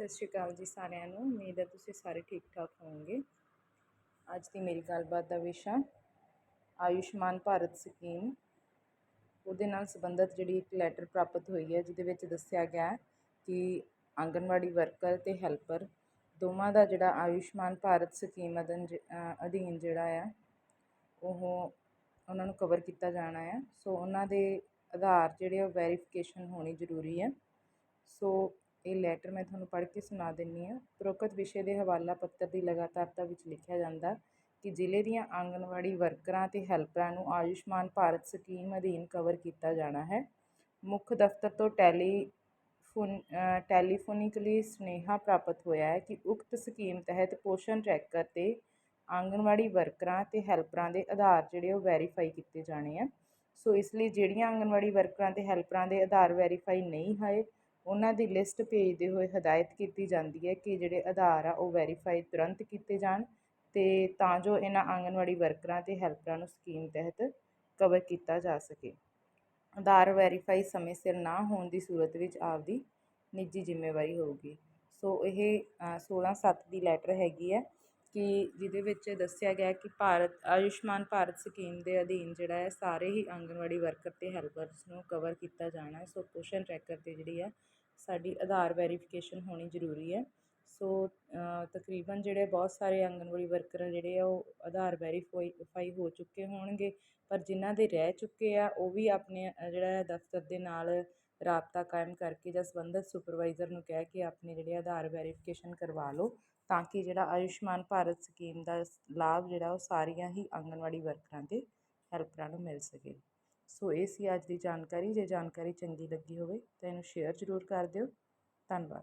ਸਤਿ ਸ਼੍ਰੀ ਅਕਾਲ ਜੀ ਸਾਰਿਆਂ ਨੂੰ। ਉਮੀਦ ਹੈ ਤੁਸੀਂ ਸਾਰੇ ਠੀਕ ਠਾਕ ਹੋਵੋਗੇ। ਅੱਜ ਦੀ ਮੇਰੀ ਗੱਲਬਾਤ ਦਾ ਵਿਸ਼ਾ ਆਯੁਸ਼ਮਾਨ ਭਾਰਤ ਸਕੀਮ। ਉਹਦੇ ਨਾਲ ਸੰਬੰਧਿਤ ਜਿਹੜੀ ਇੱਕ ਲੈਟਰ ਪ੍ਰਾਪਤ ਹੋਈ ਹੈ, ਜਿਹਦੇ ਵਿੱਚ ਦੱਸਿਆ ਗਿਆ ਕਿ ਆਂਗਨਵਾੜੀ ਵਰਕਰ ਤੇ ਹੈਲਪਰ ਦੋਵਾਂ ਦਾ ਜਿਹੜਾ ਆਯੁਸ਼ਮਾਨ ਭਾਰਤ ਸਕੀਮ ਅਧੀਨ ਅਧੀਨ ਜਿਹੜਾ ਆ, ਉਹ ਉਹਨਾਂ ਨੂੰ ਕਵਰ ਕੀਤਾ ਜਾਣਾ ਆ। ਸੋ ਉਹਨਾਂ ਦੇ ਆਧਾਰ ਜਿਹੜੇ ਉਹ ਵੈਰੀਫਿਕੇਸ਼ਨ ਹੋਣੀ ਜ਼ਰੂਰੀ ਹੈ ਸੋ ਇਹ ਲੈਟਰ ਮੈਂ ਤੁਹਾਨੂੰ ਪੜ੍ਹ ਕੇ ਸੁਣਾ ਦਿੰਦੀ ਹਾਂ। ਉਪਰੋਕਤ ਵਿਸ਼ੇ ਦੇ ਹਵਾਲਾ ਪੱਤਰ ਦੀ ਲਗਾਤਾਰਤਾ ਵਿੱਚ ਲਿਖਿਆ ਜਾਂਦਾ ਕਿ ਜ਼ਿਲ੍ਹੇ ਦੀਆਂ ਆਂਗਣਵਾੜੀ ਵਰਕਰਾਂ ਅਤੇ ਹੈਲਪਰਾਂ ਨੂੰ ਆਯੁਸ਼ਮਾਨ ਭਾਰਤ ਸਕੀਮ ਅਧੀਨ ਕਵਰ ਕੀਤਾ ਜਾਣਾ ਹੈ। ਮੁੱਖ ਦਫ਼ਤਰ ਤੋਂ ਟੈਲੀਫੋਨ ਅ, ਟੈਲੀਫੋਨਿਕਲੀ ਸੁਨੇਹਾ ਪ੍ਰਾਪਤ ਹੋਇਆ ਹੈ ਕਿ ਉਕਤ ਸਕੀਮ ਤਹਿਤ ਪੋਸ਼ਣ ਟਰੈਕਰ ਤੇ ਆਂਗਣਵਾੜੀ ਵਰਕਰਾਂ ਤੇ ਹੈਲਪਰਾਂ ਦੇ ਆਧਾਰ ਜਿਹੜੇ ਉਹ ਵੈਰੀਫਾਈ ਕੀਤੇ ਜਾਣੇ ਆ। ਸੋ ਇਸ ਲਈ ਜਿਹੜੀਆਂ ਆਂਗਣਵਾੜੀ ਵਰਕਰਾਂ ਤੇ ਹੈਲਪਰਾਂ ਦੇ ਆਧਾਰ ਵੈਰੀਫਾਈ ਨਹੀਂ ਹੋਏ ਉਹਨਾਂ ਦੀ ਲਿਸਟ ਭੇਜਦੇ ਹੋਏ ਹਦਾਇਤ ਕੀਤੀ ਜਾਂਦੀ ਹੈ ਕਿ ਜਿਹੜੇ ਆਧਾਰ ਆ ਉਹ ਵੈਰੀਫਾਈ ਤੁਰੰਤ ਕੀਤੇ ਜਾਣ ਅਤੇ ਤਾਂ ਜੋ ਇਹਨਾਂ ਆਂਗਣਵਾੜੀ ਵਰਕਰਾਂ ਅਤੇ ਹੈਲਪਰਾਂ ਨੂੰ ਸਕੀਮ ਤਹਿਤ ਕਵਰ ਕੀਤਾ ਜਾ ਸਕੇ। ਆਧਾਰ ਵੈਰੀਫਾਈ ਸਮੇਂ ਸਿਰ ਨਾ ਹੋਣ ਦੀ ਸੂਰਤ ਵਿੱਚ ਆਪਦੀ ਨਿੱਜੀ ਜ਼ਿੰਮੇਵਾਰੀ ਹੋਊਗੀ। ਸੋ ਇਹ 16/7 ਦੀ ਲੈਟਰ ਹੈਗੀ ਹੈ। ਕਿ ਜਿਹਦੇ ਵਿੱਚ ਦੱਸਿਆ ਗਿਆ ਕਿ ਭਾਰਤ, ਆਯੁਸ਼ਮਾਨ ਭਾਰਤ ਸਕੀਮ ਦੇ ਅਧੀਨ ਜਿਹੜਾ ਹੈ, ਸਾਰੇ ਹੀ ਆਂਗਣਵਾੜੀ ਵਰਕਰ ਅਤੇ ਹੈਲਪਰਸ ਨੂੰ ਕਵਰ ਕੀਤਾ ਜਾਣਾ ਸੋ ਪੋਸ਼ਨ ਟਰੈਕਰ ਤੇ ਜਿਹੜੀ ਹੈ, ਸਾਡੀ ਆਧਾਰ ਵੈਰੀਫਿਕੇਸ਼ਨ ਹੋਣੀ ਜ਼ਰੂਰੀ ਹੈ। ਸੋ ਤਕਰੀਬਨ ਜਿਹੜੇ ਬਹੁਤ ਸਾਰੇ ਆਂਗਣਵਾੜੀ ਵਰਕਰ ਜਿਹੜੇ ਆ, ਉਹ ਆਧਾਰ ਵੈਰੀਫਾਈ ਹੋ ਚੁੱਕੇ ਹੋਣਗੇ। ਪਰ ਜਿਨ੍ਹਾਂ ਦੇ ਰਹਿ ਚੁੱਕੇ ਆ, ਉਹ ਵੀ ਆਪਣੇ ਜਿਹੜਾ ਦਫ਼ਤਰ ਦੇ ਨਾਲ ਰਾਬਤਾ ਕਾਇਮ ਕਰਕੇ ਜਾਂ ਸੰਬੰਧਿਤ ਸੁਪਰਵਾਈਜ਼ਰ ਨੂੰ ਕਹਿ ਕੇ ਆਪਣੇ ਜਿਹੜੇ ਆਧਾਰ ਵੈਰੀਫਿਕੇਸ਼ਨ ਕਰਵਾ ਲਓ, ਤਾਂ ਕਿ ਜਿਹੜਾ ਆਯੁਸ਼ਮਾਨ ਭਾਰਤ ਸਕੀਮ ਦਾ ਲਾਭ ਜਿਹੜਾ, ਉਹ ਸਾਰੀਆਂ ਹੀ ਆਂਗਣਵਾੜੀ ਵਰਕਰਾਂ ਦੇ ਹੈਲਪਰਾਂ ਨੂੰ ਮਿਲ ਸਕੇ। ਸੋ, ਇਹ ਸੀ ਅੱਜ ਦੀ ਜਾਣਕਾਰੀ। ਜੇ ਜਾਣਕਾਰੀ ਚੰਗੀ ਲੱਗੀ ਹੋਵੇ, ਤਾਂ ਇਹਨੂੰ ਸ਼ੇਅਰ ਜ਼ਰੂਰ ਕਰ ਦਿਓ। ਧੰਨਵਾਦ।